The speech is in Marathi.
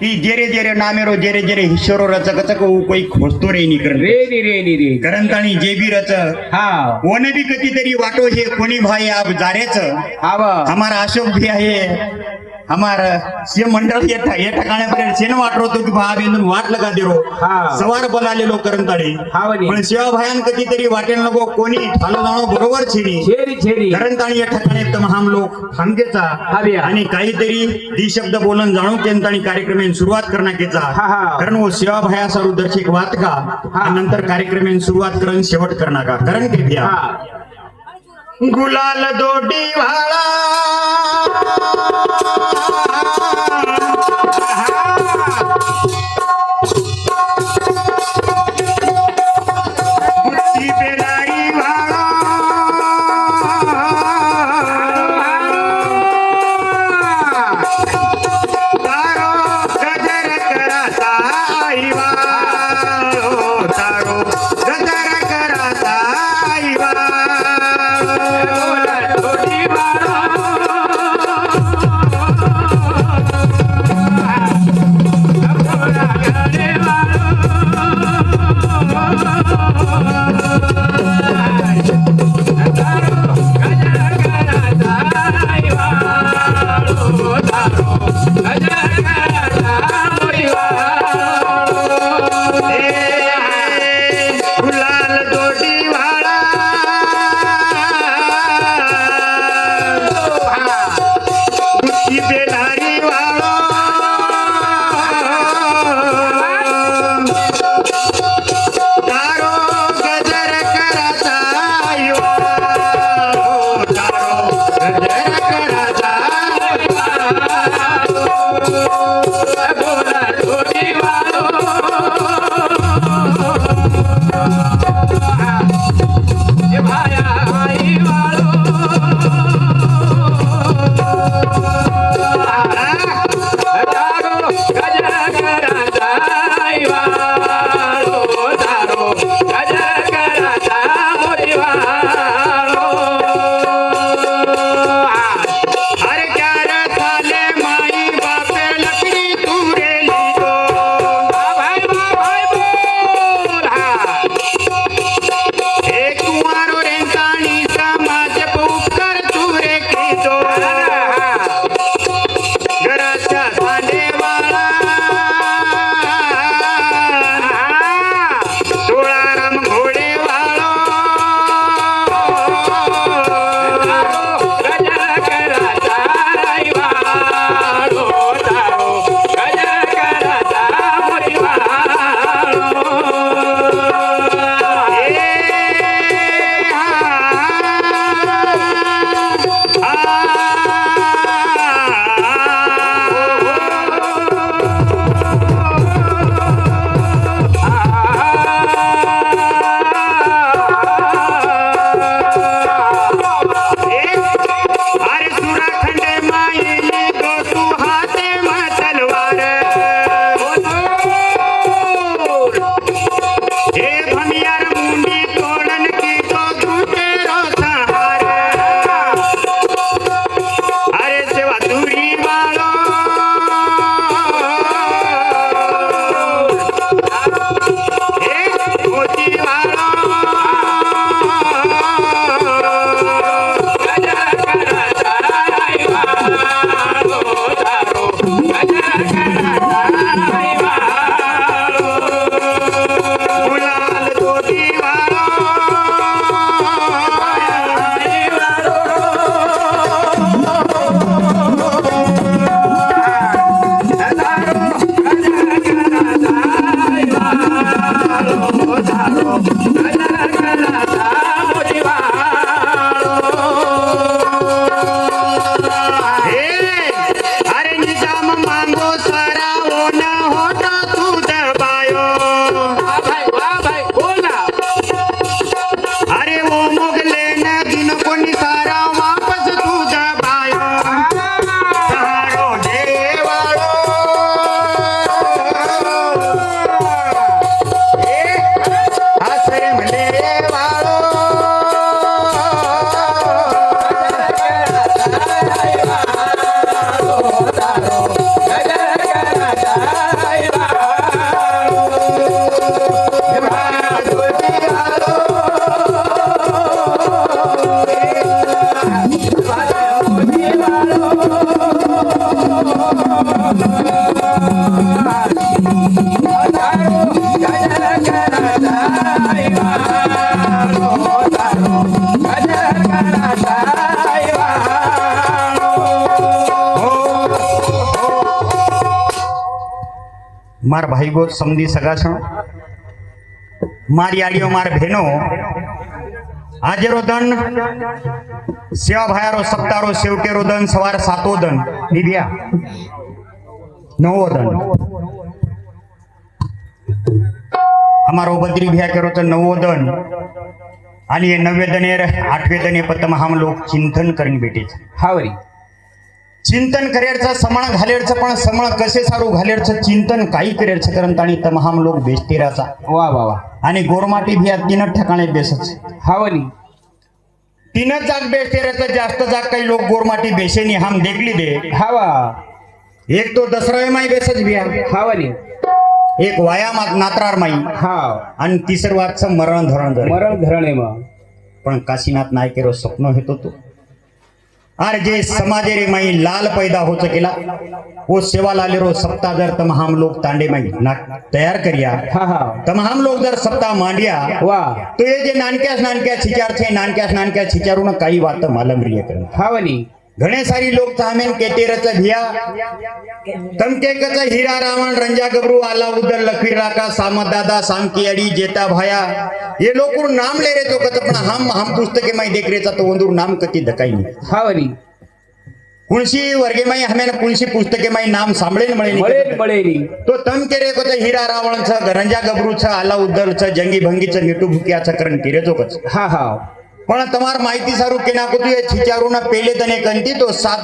ती जेरे जेरे नामेरो जेरे जेरे हिशोरो रच कचक उ कोई खोजतो रे नी करन रेनी रेनी रे करंताणी जे बी रच हा कोण बी कधीतरी वाटो हे कोणी भाई आप जारेच हमारा अशोक भी आहे हमारा सीएम मंडळ ये ठा- ये ठिकाण्यापर्यंत शेण वाटतो की भा बेंदून वाट लगा देरो. सवार करंताळे. हा वनी. पण शिवा भायान कधीतरी वाटेल नको कोणी ठालो जाणो बरोबर छेरी करंताणी या ठिकाणी तम हम लोक हव्या. आणि काहीतरी दी शब्द बोलून जाणून त्यांनी कार्यक्रमाची सुरुवात करण्याचा. कारण वो शिवा भाया सारू दर्शक वात का? नंतर कार्यक्रमाची सुरुवात करून शेवट करणार का? कारण हा. गुलाल दोडी वाळा Hola. માર ભાઈઓ સમજી શકાશો મારી આડીઓ માર ભેનો આજેરો દન સેવા ભાયારો સપ્તારો સેવકેરો દન સવાર સાતો દન નિર્યા નવો ધન અમારો બદ્રી ભ્યા કરો તો નવો ધન અને એ નવે ધને આઠવે ધને પર હમ લોક ચિંતન કરીને બેઠે છે. હાવરી. चिंतन करेरचं समळ घालेरचं पण समळ कसे सारू घालेरचं? चिंतन काही करेरचं करंत आणि तमाम लोक बेस्तेराचा वा वा वा. आणि गोरमाटी भी या तीनच ठिकाणी बेसच हावरी तीनच जाग बेस्तेराचं जास्त जाग काही लोक गोरमाटी बेसेनी हम देखली दे. हावा. एक तो दसरा माई बेसच बिया. हावरी एक वायामात नात्रार माई. हाव. आणि तिसरं वाजचं मरण धरण धर. मरण धरणे मग. पण काशीनाथ नायकेरो स्वप्न हेतो तो आर जे समाजे रे माई लाल पैदा हो चकेला वो सेवा लाले रो सप्ताह जर तम हम लोग तांडे माई तैयार करिया. हाँ तम हम लोग जर सप्ताह मांडिया वाह तो ये जे नानक्यास नानक्या छिचार छे नानक्यास नानक्या छिचारू ना कई बात मालम रिये करना. हाँ वनी घणे सारी लोक चामेन केतेरच भिया तमकेकच हिरा रावण रंजा गबरू आला उदर लखीर राका सामत दादा सांकियाडी जेता भाया. ये लोकूर नाम ले रे तो कत पण हम हम पुस्तके माई देख रेचा तो वंदूर नाम कती धकाई नाही. हावनी कुणशी वर्गे माई हमेन कुणशी पुस्तके माई नाम सांभळेन मळेली तो तम केरे कोच हिरा रावणचं रंजा गबरूचं आला उदरचं जंगी भंगीचं नेटू भुकियाचं करण किरे जोकच हा हा. પણ તમારે માહિતી સારું કે નાખું એ છીચારું પેલે તને કંતી તો સાત